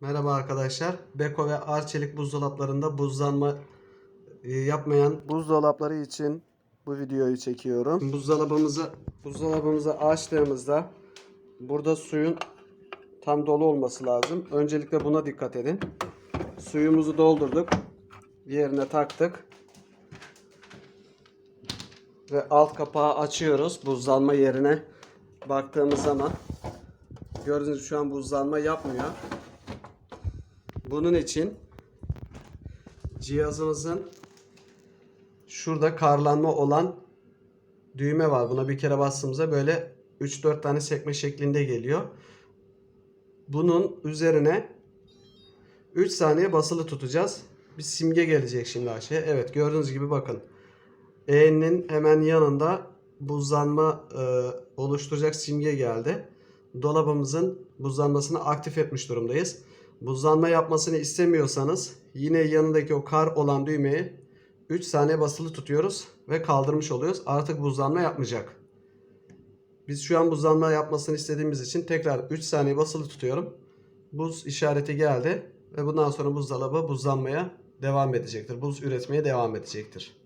Merhaba arkadaşlar. Beko ve Arçelik buzdolaplarında buzlanma e, yapmayan buzdolapları için bu videoyu çekiyorum. Buzdolabımızı buzdolabımızı açtığımızda burada suyun tam dolu olması lazım. Öncelikle buna dikkat edin. Suyumuzu doldurduk. Yerine taktık. Ve alt kapağı açıyoruz buzlanma yerine baktığımız zaman gördüğünüz şu an buzlanma yapmıyor. Bunun için cihazımızın şurada karlanma olan düğme var. Buna bir kere bastığımızda böyle 3-4 tane sekme şeklinde geliyor. Bunun üzerine 3 saniye basılı tutacağız. Bir simge gelecek şimdi aşağıya. Evet gördüğünüz gibi bakın. E'nin hemen yanında buzlanma e, oluşturacak simge geldi. Dolabımızın buzlanmasını aktif etmiş durumdayız. Buzlanma yapmasını istemiyorsanız yine yanındaki o kar olan düğmeyi 3 saniye basılı tutuyoruz ve kaldırmış oluyoruz. Artık buzlanma yapmayacak. Biz şu an buzlanma yapmasını istediğimiz için tekrar 3 saniye basılı tutuyorum. Buz işareti geldi ve bundan sonra buzdolabı buzlanmaya devam edecektir. Buz üretmeye devam edecektir.